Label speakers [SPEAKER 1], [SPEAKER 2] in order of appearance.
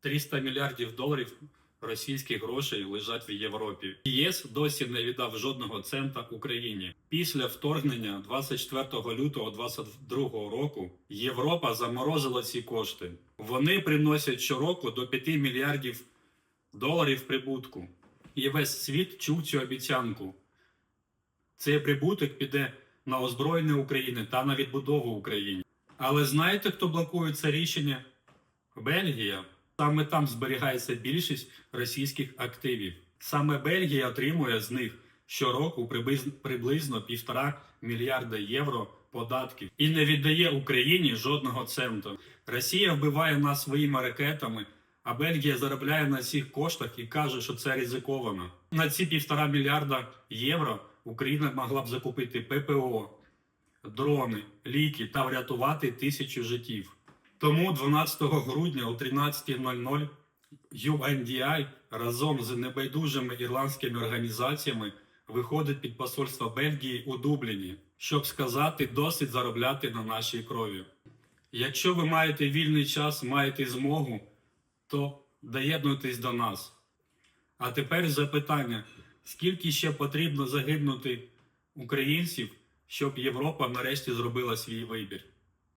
[SPEAKER 1] 300 мільярдів доларів російських грошей лежать в Європі. ЄС досі не віддав жодного цента Україні. Після вторгнення 24 лютого 2022 року Європа заморозила ці кошти. Вони приносять щороку до 5 мільярдів доларів прибутку. І весь світ чув цю обіцянку. Цей прибуток піде на озброєння України та на відбудову України. Але знаєте, хто блокує це рішення? Бельгія. Саме там зберігається більшість російських активів. Саме Бельгія отримує з них щороку приблизно, півтора мільярда євро податків і не віддає Україні жодного центу. Росія вбиває нас своїми ракетами, а Бельгія заробляє на цих коштах і каже, що це ризиковано. На ці півтора мільярда євро Україна могла б закупити ППО, дрони, ліки та врятувати тисячу життів. Тому 12 грудня о 13.00 UNDI разом з небайдужими ірландськими організаціями виходить під посольство Бельгії у Дубліні, щоб сказати досить заробляти на нашій крові. Якщо ви маєте вільний час, маєте змогу, то доєднуйтесь до нас. А тепер запитання: скільки ще потрібно загинути українців, щоб Європа нарешті зробила свій вибір?